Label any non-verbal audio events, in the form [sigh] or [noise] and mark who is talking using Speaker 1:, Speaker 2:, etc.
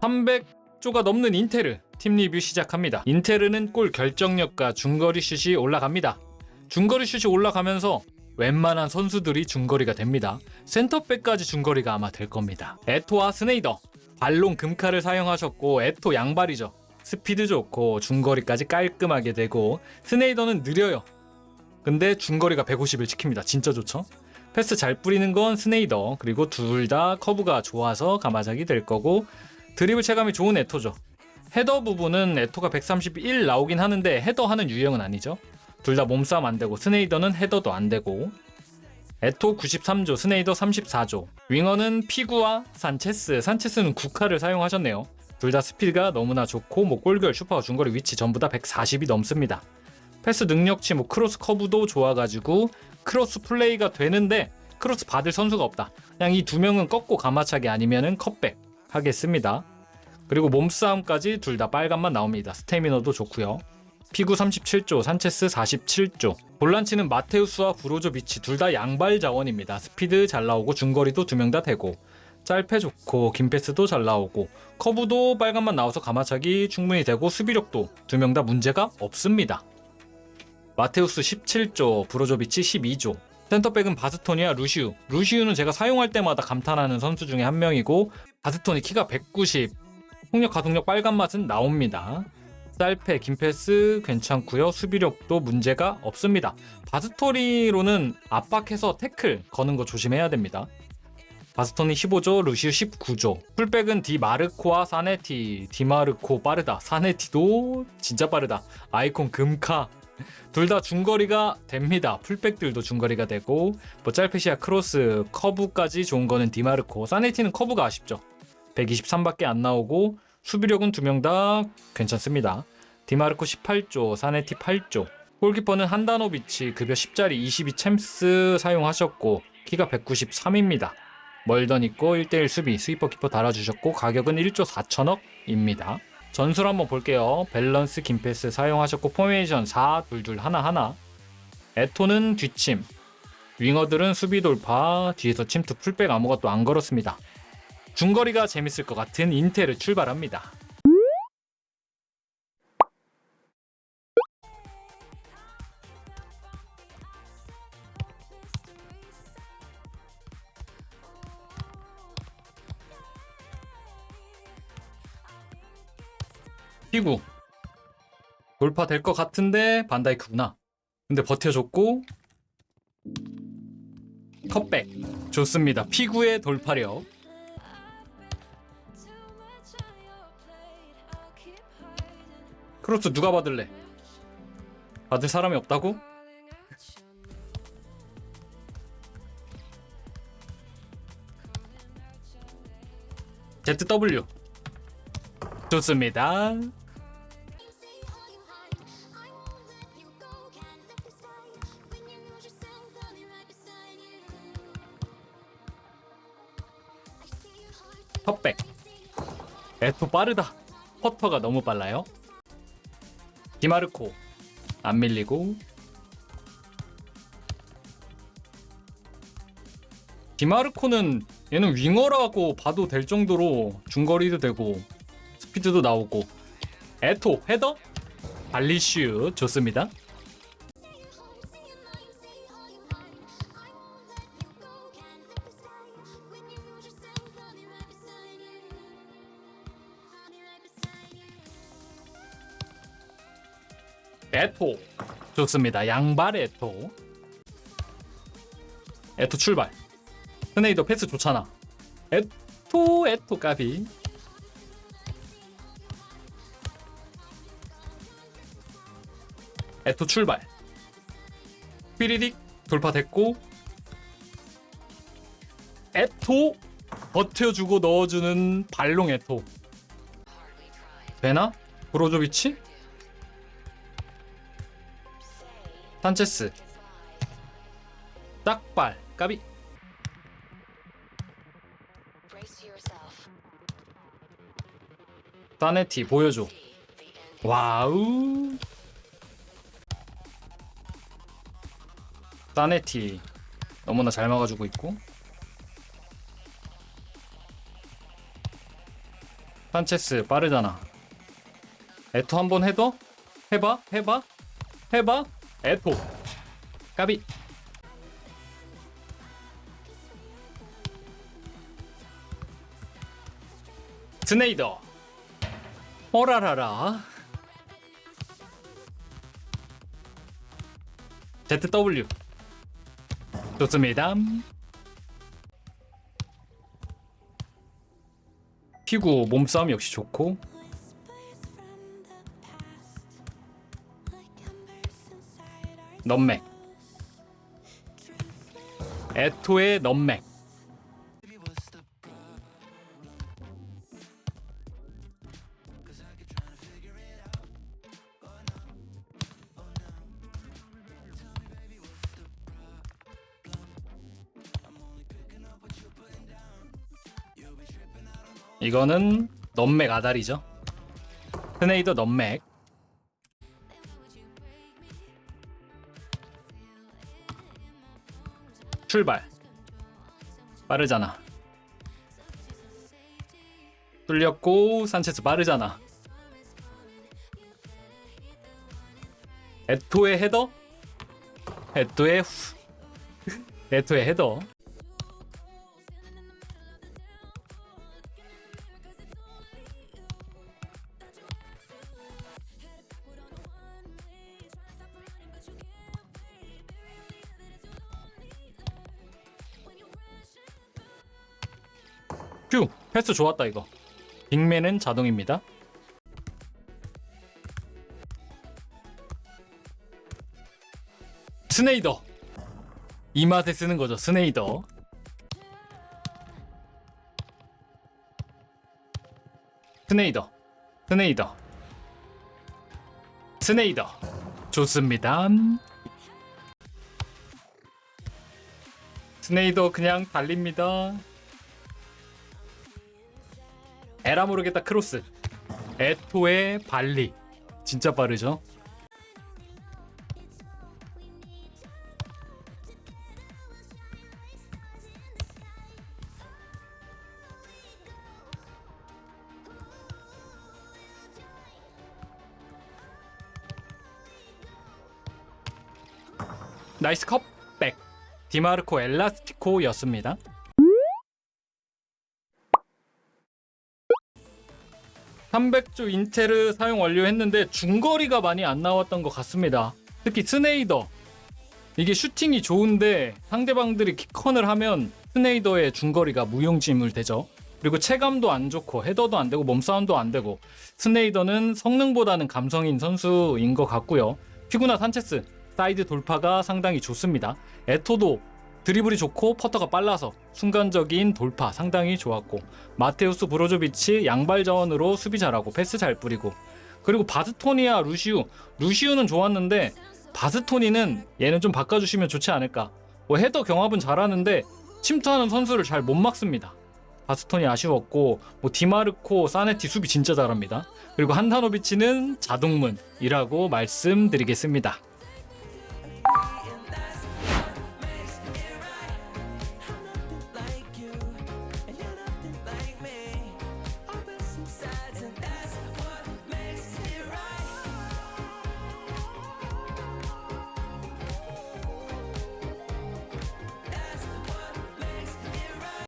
Speaker 1: 300조가 넘는 인테르 팀 리뷰 시작합니다. 인테르는 골 결정력과 중거리 슛이 올라갑니다. 중거리 슛이 올라가면서 웬만한 선수들이 중거리가 됩니다. 센터백까지 중거리가 아마 될 겁니다. 에토와 스네이더 발롱 금카를 사용하셨고 에토 양발이죠. 스피드 좋고 중거리까지 깔끔하게 되고 스네이더는 느려요. 근데 중거리가 150을 지킵니다. 진짜 좋죠? 패스 잘 뿌리는 건 스네이더 그리고 둘 다 커브가 좋아서 가마작이 될 거고 드리블 체감이 좋은 에토죠. 헤더 부분은 에토가 131 나오긴 하는데 헤더 하는 유형은 아니죠. 둘 다 몸싸움 안 되고 스네이더는 헤더도 안 되고 에토 93조, 스네이더 34조. 윙어는 피구와 산체스. 산체스는 국카를 사용하셨네요. 둘 다 스피드가 너무나 좋고 뭐 골결, 슈퍼, 중거리 위치 전부 다 140이 넘습니다. 패스 능력치, 뭐 크로스 커브도 좋아가지고 크로스 플레이가 되는데 크로스 받을 선수가 없다. 그냥 이 두 명은 꺾고 가마차기 아니면은 컷백 하겠습니다. 그리고 몸싸움까지 둘 다 빨간만 나옵니다. 스태미너도 좋고요. 피구 37조, 산체스 47조. 볼란치는 마테우스와 브로조비치 둘 다 양발 자원입니다. 스피드 잘 나오고 중거리도 두 명 다 되고 짧게 좋고 긴 패스도 잘 나오고 커브도 빨간만 나와서 가마차기 충분히 되고 수비력도 두 명 다 문제가 없습니다. 마테우스 17조, 브로조비치 12조. 센터백은 바스토니와 루시우. 루시우는 제가 사용할 때마다 감탄하는 선수 중에 한 명이고 바스토니 키가 190. 폭력 가속력 빨간 맛은 나옵니다. 쌀패, 긴 패스 괜찮고요. 수비력도 문제가 없습니다. 바스토리로는 압박해서 태클 거는 거 조심해야 됩니다. 바스토니 15조, 루시우 19조. 풀백은 디마르코와 사네티. 디마르코 빠르다. 사네티도 진짜 빠르다. 아이콘 금카. 둘 다 중거리가 됩니다. 풀백들도 중거리가 되고 뭐 짤페시아 크로스, 커브까지 좋은 거는 디마르코. 사네티는 커브가 아쉽죠. 123밖에 안 나오고 수비력은 두 명 다 괜찮습니다. 디마르코 18조, 사네티 8조. 골키퍼는 한다노비치 급여 10짜리 22 챔스 사용하셨고 키가 193입니다. 멀던 있고 1대1 수비 스위퍼 키퍼 달아주셨고 가격은 1조 4천억입니다. 전술 한번 볼게요. 밸런스 긴 패스 사용하셨고 포메이션 4 둘둘 하나 하나. 에토는 뒷침. 윙어들은 수비 돌파 뒤에서 침투 풀백 아무것도 안 걸었습니다. 중거리가 재밌을 것 같은 인테를 출발합니다. 피구 돌파 될 것 같은데 반다이크구나. 근데 버텨줬고 컷백 좋습니다. 피구의 돌파력. 크로스 누가 받을래? 받을 사람이 없다고? ZW 좋습니다. 컵백 에토 빠르다. 퍼터가 너무 빨라요. 디마르코. 안 밀리고. 디마르코는 얘는 윙어라고 봐도 될 정도로 중거리도 되고 스피드도 나오고. 에토 헤더? 발리슈 좋습니다. 에토 좋습니다. 양발 에토 에토 출발 스네이더 패스 좋잖아. 에토 에토 까비 에토 출발 삐리릭 돌파됐고 에토 버텨주고 넣어주는 발롱 에토 되나? 브로조비치? 산체스. 딱발 까비. 사네티 보여줘. 와우. 사네티 너무나 잘 막아주고 있고. 산체스 빠르잖아. 에토 한번 해도? 해봐, 해봐, 해봐. 에토. 까비. 스네이더. 오라라라. ZW. 좋습니다. 피구 몸싸움 역시 좋고 넘맥. 에토의 넘맥. 이거는 넘맥 아다리죠. 스네이더 넘맥 출발. 빠르잖아. 뚫렸고 산체스 빠르잖아. 에토의 헤더? 에토의 후. [laughs] 에토의 헤더 큐 패스 좋았다 이거. 빅맨은 자동입니다. 스네이더. 이 맛에 쓰는 거죠 스네이더. 스네이더 스네이더. 스네이더. 좋습니다. 스네이더 그냥 달립니다 에라 모르겠다 크로스. 에토의 발리. 진짜 빠르죠? 나이스 컵백. 디마르코 엘라스티코였습니다 300조 인테르 사용 완료했는데 중거리가 많이 안 나왔던 것 같습니다. 특히 스네이더 이게 슈팅이 좋은데 상대방들이 킥컨을 하면 스네이더의 중거리가 무용지물 되죠. 그리고 체감도 안 좋고 헤더도 안 되고 몸싸움도 안 되고 스네이더는 성능보다는 감성인 선수인 것 같고요. 피구나 산체스 사이드 돌파가 상당히 좋습니다. 에토도 드리블이 좋고 퍼터가 빨라서 순간적인 돌파 상당히 좋았고 마테우스 브로조비치 양발 자원으로 수비 잘하고 패스 잘 뿌리고 그리고 바스토니아 루시우. 루시우는 좋았는데 바스토니는 얘는 좀 바꿔주시면 좋지 않을까. 뭐 헤더 경합은 잘하는데 침투하는 선수를 잘 못 막습니다. 바스토니 아쉬웠고 뭐 디마르코 사네티 수비 진짜 잘합니다. 그리고 한타노비치는 자동문이라고 말씀드리겠습니다